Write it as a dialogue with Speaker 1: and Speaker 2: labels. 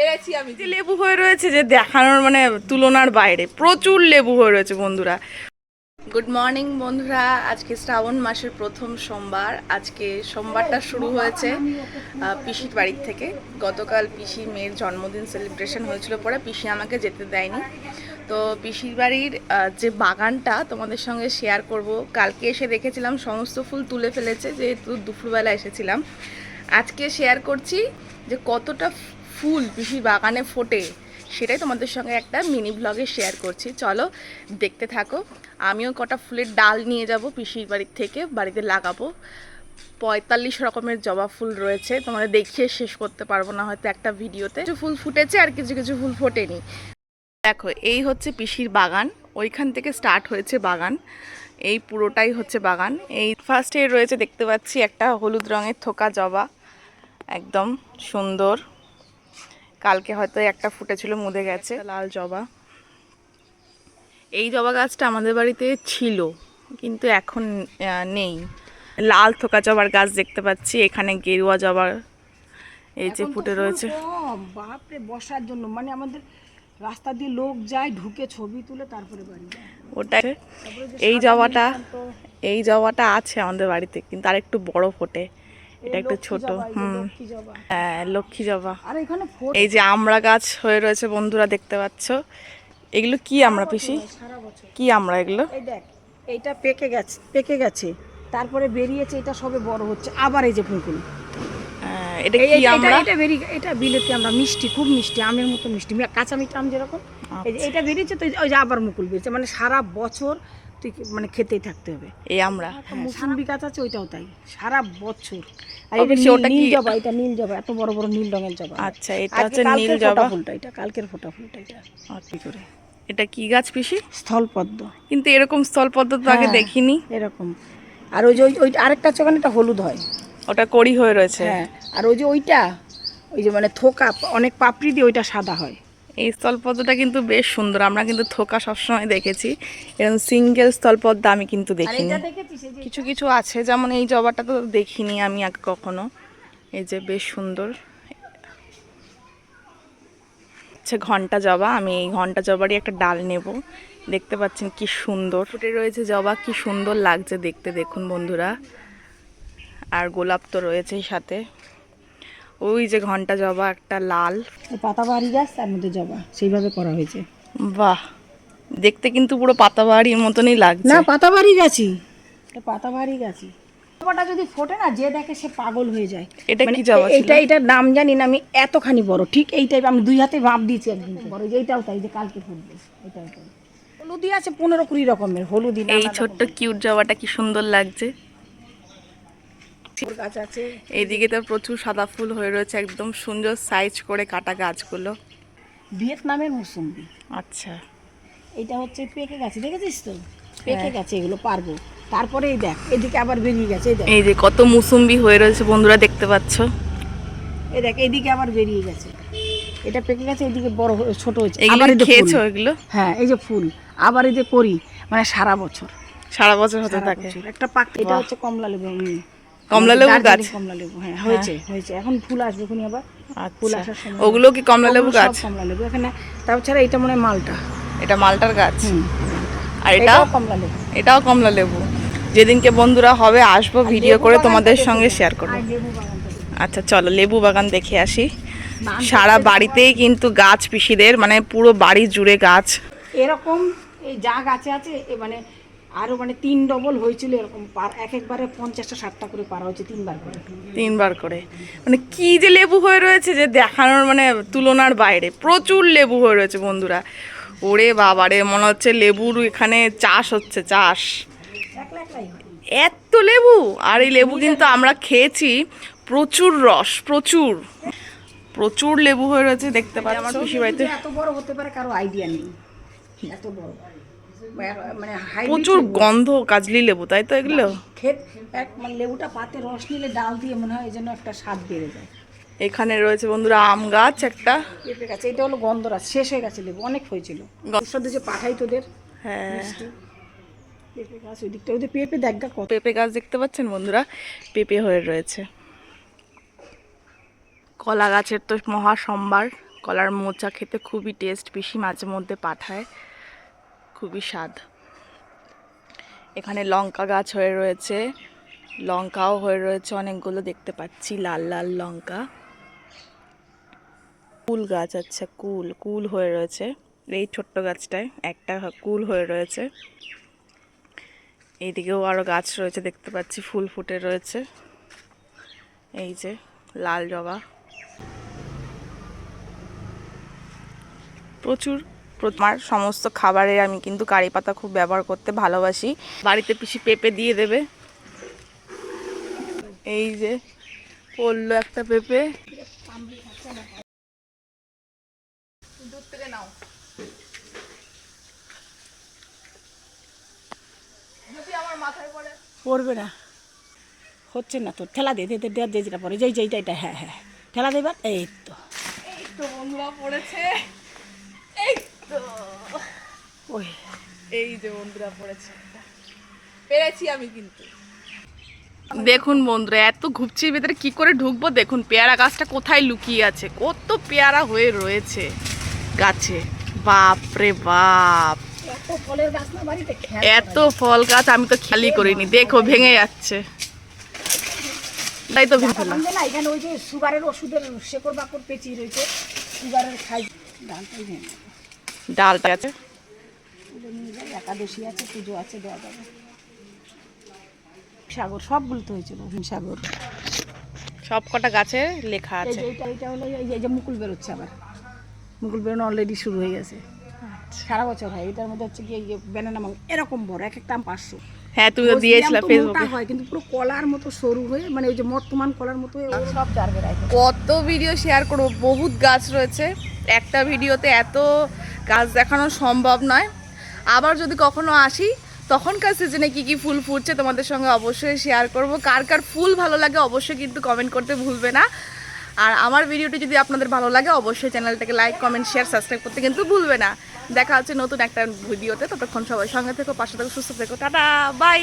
Speaker 1: পেরেছি আমি।
Speaker 2: যে লেবু হয়ে রয়েছে যে দেখানোর মানে তুলনার বাইরে। প্রচুর লেবু হয়ে রয়েছে বন্ধুরা। গুড মর্নিং বন্ধুরা আজকে শ্রাবণ মাসের প্রথম সোমবার। আজকে সোমবারটা শুরু হয়েছে পিসির বাড়ির থেকে। গতকাল পিসির মেয়ের জন্মদিন সেলিব্রেশন হয়েছিল পরে পিসি আমাকে যেতে দেয়নি। তো পিসির বাড়ির যে বাগানটা তোমাদের সঙ্গে শেয়ার করব কালকে এসে দেখেছিলাম সমস্ত ফুল তুলে ফেলেছে যেহেতু দুপুরবেলা এসেছিলাম। আজকে শেয়ার করছি যে কতটা ফুল পিসির বাগানে ফোটে, সেটাই তোমাদের সঙ্গে একটা মিনি ব্লগে শেয়ার করছি। চলো দেখতে থাকো। আমিও কটা ফুলের ডাল নিয়ে যাব পিসির বাড়ির থেকে, বাড়িতে লাগাবো। পঁয়তাল্লিশ রকমের জবা ফুল রয়েছে, তোমাদের দেখিয়ে শেষ করতে পারব না হয়তো একটা ভিডিওতে। কিছু ফুল ফুটেছে আর কিছু কিছু ফুল ফোটেনি। দেখো, এই হচ্ছে পিসির বাগান। ওইখান থেকে স্টার্ট হয়েছে বাগান। এই পুরোটাই হচ্ছে বাগান। এই ফার্স্টে রয়েছে, দেখতে পাচ্ছি একটা হলুদ রঙের থোকা জবা। একদম সুন্দর। কালকে হয়তো একটা ফুটেছিল মুদে গেছে। লাল জবা। এই জবা গাছটা আমাদের বাড়িতে ছিল কিন্তু এখন নেই। লাল থোকা জবার গাছ দেখতে পাচ্ছি এখানে গেরুয়া জবার এই যে ফুটে রয়েছে।
Speaker 3: বাপরে বসার জন্য। মানে আমাদের রাস্তা দিয়ে লোক যায় ঢুকে ছবি তুলে তারপরে বাড়ি
Speaker 2: ওটা এই জবাটা এই জবাটা আছে আমাদের বাড়িতে কিন্তু আর একটু বড় ফোটে। এটা একটা ছোট হুম।
Speaker 3: লক্ষ্মী জবা।
Speaker 2: হ্যাঁ লক্ষ্মী জবা। এই যে আমড়া গাছ হয়ে রয়েছে বন্ধুরা দেখতে পাচ্ছ। এগুলো কি আমরা পিসি? কি আমরা এগুলো?
Speaker 3: দেখ এইটা পেকে গেছে পেকে গেছে। তারপরে বেরিয়েছে এটা সবে বড় হচ্ছে। আবার এই যে ফুলকুল
Speaker 2: আহ, এটা কি আমরা?
Speaker 3: এটা বেরিয়ে এটা বিলেতে আমরা মিষ্টি খুব মিষ্টি আমের মতো মিষ্টি। কাঁচা মিষ্টি আম যেরকম। এই যে
Speaker 2: আচ্ছা।
Speaker 3: এটা বেরিয়েছে তো ওই যে আবার মুকুল বেরিয়েছে। মানে সারা বছর মানে খেতেই থাকতে হবে।
Speaker 2: এই আমরা।
Speaker 3: মুসুম্বি গাছ আছে ওইটাও তাই সারা বছর। আর এটা নীল-
Speaker 2: কি?
Speaker 3: জবা এটা নীল জবা এত বড় বড় নীল রঙের জবা।
Speaker 2: আচ্ছা এটা হচ্ছে নীল জবা।
Speaker 3: ফুলটা এটা কালকের ফোটা ফুলটা এটা।
Speaker 2: আচ্ছা করে এটা কি গাছ পিসি?
Speaker 3: স্থলপদ্ম।
Speaker 2: কিন্তু এরকম স্থলপদ্ম তো আগে
Speaker 3: হ্যাঁ।
Speaker 2: দেখিনি।
Speaker 3: এরকম। আর ওই যে ওই- আরেকটা ওখানে এটা হলুদ হয়।
Speaker 2: ওটা কড়ি হয়ে রয়েছে।
Speaker 3: হ্যাঁ আর ওই যে ওইটা ওই যে মানে থোকা অনেক পাপড়ি দিয়ে ওইটা সাদা হয়।
Speaker 2: এই স্থলপদ্মটা কিন্তু বেশ সুন্দর। আমরা কিন্তু থোকা সবসময় দেখেছি। এরকম সিঙ্গেল স্থলপদ্ম আমি কিন্তু দেখিনি। কিছু কিছু আছে যেমন এই জবাটা তো দেখিনি আমি আগে কখনো। এই যে বেশ সুন্দর। আচ্ছা ঘণ্টা জবা। আমি এই ঘণ্টা জবারই একটা ডাল নেব। দেখতে পাচ্ছেন কি সুন্দর। ফুটে রয়েছে জবা কি সুন্দর লাগছে দেখতে। দেখুন বন্ধুরা। আর গোলাপ তো রয়েছেই সাথে। ওই যে ঘণ্টা জবা একটা লাল।
Speaker 3: এই পাতাবাহারি গাছ তার মধ্যে জবা সেইভাবে করা হয়েছে।
Speaker 2: বাহ! দেখতে কিন্তু পুরো পাতাবাড়ির মতনই লাগছে।
Speaker 3: না পাতাবাহারি গাছই। এটা পাতাবাহারি গাছই। জবাটা যদি ফোটে না যে দেখে সে পাগল হয়ে যায়।
Speaker 2: এটা
Speaker 3: মানে
Speaker 2: কি জবা?
Speaker 3: এইটা এটার নাম জানি না আমি এতখানি বড়। ঠিক এই টাইপ আমি দুই হাতে ভাব দিয়েছি একদিন বড় যে এইটাও তাই যে কালকে ফুটবে এটাও তাই। হলুদি আছে পনেরো কুড়ি রকমের হলুদি
Speaker 2: এই ছোট্ট কিউট জবাটা কি সুন্দর লাগছে।
Speaker 3: গাছ
Speaker 2: তো প্রচুর সাদা ফুল হয়ে রয়েছে একদম সুন্দর সাইজ করে কাটা গাছগুলো।
Speaker 3: ভিয়েতনামের মুসুম্বি
Speaker 2: আচ্ছা।
Speaker 3: এটা হচ্ছে পেকে গেছে দেখেছিস তো? পেকে গেছে এগুলো পারব। তারপরে এই দেখ এদিকে আবার বেরিয়ে গেছে এই দেখ।
Speaker 2: এই যে কত মুসুম্বি হয়ে রয়েছে বন্ধুরা দেখতে পাচ্ছ।
Speaker 3: এই দেখ এদিকে আবার বেরিয়ে গেছে। এটা পেকে গেছে এদিকে বড় ছোট হয়েছে। আবার এই
Speaker 2: খেয়েছো এগুলো?
Speaker 3: হ্যাঁ এই যে ফুল। আবার এই যে করি মানে সারা বছর।
Speaker 2: সারা বছর হতে থাকে।
Speaker 3: একটা পাক এটা হচ্ছে কমলা লেবু।
Speaker 2: কমলা লেবু গাছ?
Speaker 3: কমলা লেবু হ্যাঁ হয়েছে হয়েছে। এখন ফুল আসবে এখনই আবার। ফুল
Speaker 2: আচ্ছা
Speaker 3: আসার সময়
Speaker 2: ওগুলো কি কমলা লেবু গাছ?
Speaker 3: কমলা লেবু। এখানে তাছাড়া এটা মনে হয় মালটা।
Speaker 2: এটা মালটার গাছ? আর
Speaker 3: এটাও? কমলা লেবু।
Speaker 2: এটাও কমলা লেবু। যেদিনকে বন্ধুরা হবে আসব ভিডিও করে তোমাদের সঙ্গে শেয়ার করব। আচ্ছা চলো লেবু বাগান দেখে আসি। সারা বাড়িতেই কিন্তু গাছ পিসিদের মানে পুরো বাড়ি জুড়ে গাছ।
Speaker 3: এরকম এই যা গাছে আছে মানে আরও মানে তিন ডবল হয়েছিল এরকম পার এক একবারে পঞ্চাশটা ষাটটা করে পারা হয়েছে তিনবার করে।
Speaker 2: তিনবার করে। মানে কি যে লেবু হয়ে রয়েছে যে দেখানোর মানে তুলনার বাইরে। প্রচুর লেবু হয়ে রয়েছে বন্ধুরা। ওরে বাবারে মনে হচ্ছে লেবুর এখানে চাষ হচ্ছে চাষ। এত লেবু? আর এই লেবু কিন্তু আমরা খেয়েছি প্রচুর রস প্রচুর। প্রচুর লেবু হয়ে রয়েছে দেখতে পাচ্ছ। আমার বাড়িতে
Speaker 3: এত বড় হতে পারে কারও আইডিয়া নেই। এত বড়। মানে
Speaker 2: প্রচুর। গন্ধ কাজলি লেবু তাই তো এগুলো?
Speaker 3: ক্ষেত এক মানে লেবুটা পাতে রস নিলে ডাল দিয়ে মনে হয় এই জন্য একটা স্বাদ বেড়ে যায়।
Speaker 2: এখানে রয়েছে বন্ধুরা আম গাছ একটা।
Speaker 3: পেঁপে গাছ এটা হলো গন্ধরাজ শেষ হয়ে গেছে লেবু অনেক হয়েছিল।
Speaker 2: গ-
Speaker 3: যে পাঠাই তোদের
Speaker 2: হ্যাঁ।
Speaker 3: পেঁপে গাছ ওই দিকটা পেঁপে দেখ কত।
Speaker 2: পেঁপে গাছ দেখতে পাচ্ছেন বন্ধুরা? পেঁপে হয়ে রয়েছে। কলা গাছের তো মহা সম্বার কলার মোচা খেতে খুবই টেস্ট পিসি মাঝে মধ্যে পাঠায়। খুবই স্বাদ। এখানে লঙ্কা গাছ হয়ে রয়েছে। লঙ্কাও হয়ে রয়েছে, অনেকগুলো দেখতে পাচ্ছি, লাল লাল লঙ্কা। কুল গাছ আচ্ছা কুল কুল হয়ে রয়েছে। এই ছোট্ট গাছটায় একটা কুল হয়ে রয়েছে। এইদিকেও আরও গাছ রয়েছে, দেখতে পাচ্ছি, ফুল ফুটে রয়েছে। এই যে, লাল জবা। প্রচুর আমার সমস্ত খাবারে আমি কিন্তু কারি পাতা খুব ব্যবহার করতে ভালোবাসি। বাড়িতে পিসি পেঁপে দিয়ে দেবে। এই যে পড়ল একটা পেঁপে। দূর থেকে নাও যদি পড়ে
Speaker 3: পড়বে না। হচ্ছে না তো ঠেলা দে দে দে যেটা পরে যেই যেইটা এটা হ্যাঁ হ্যাঁ। ঠেলা দেবার এই তো।
Speaker 2: এই তো বন্ধুরা পড়েছে।
Speaker 3: ওই।
Speaker 2: এই যে বন্ধুরা পড়েছে। পেরেছি আমি কিন্তু। দেখুন বন্ধুরা এত ঘুপচির ভেতরে কি করে ঢুকবো? দেখুন পেয়ারা গাছটা কোথায় লুকিয়ে আছে? কত পেয়ারা হয়ে রয়েছে গাছে। বাপ। রে বাপ
Speaker 3: এত না বাড়িতে?
Speaker 2: এত ফল গাছ আমি তো খেয়ালই করিনি। দেখো ভেঙে যাচ্ছে। তাই তো ভেঙে
Speaker 3: না এখানে ওই যে সুগারের ওষুধের শেকড় বাকড় পেঁচিয়ে রয়েছে। সুগারের খাই ডালটাই নেই
Speaker 2: ডালটা আছে।
Speaker 3: একাদশী আছে পুজো আছে দেওয়া যাবে। সাগর সবগুলো তো হয়েছিল সাগর।
Speaker 2: সব কটা গাছে লেখা আছে।
Speaker 3: যে এটা এটা হলো এই যে- মুকুল বেরোচ্ছে আবার। মুকুল বেরোনো অলরেডি শুরু হয়ে গেছে। সারা বছর হয় এটার মধ্যে হচ্ছে কি এই যে ব্যানানা মাং এরকম বড় এক একটা আম পাঁচশো।
Speaker 2: হ্যাঁ তুমি তো দিয়েছিলে ফেসবুকে
Speaker 3: হয় কিন্তু পুরো কলার মতো সরু হয়ে মানে ওই যে বর্তমান কলার মতো সব চার
Speaker 2: কত ভিডিও শেয়ার করব বহুত গাছ রয়েছে। একটা ভিডিওতে এত গাছ দেখানো সম্ভব নয়। আবার যদি কখনো আসি, তখনকার সিজনে কি কি ফুল ফুটছে তোমাদের সঙ্গে অবশ্যই শেয়ার করব। কার কার ফুল ভালো লাগে অবশ্যই কিন্তু কমেন্ট করতে ভুলবে না। আর আমার ভিডিওটি যদি আপনাদের ভালো লাগে, অবশ্যই চ্যানেলটাকে লাইক কমেন্ট শেয়ার সাবস্ক্রাইব করতে কিন্তু ভুলবে না। দেখা হচ্ছে নতুন একটা ভিডিওতে ততক্ষণ সবাই সঙ্গে থেকো, পাশে থেকো, সুস্থ থেকো। Tata bye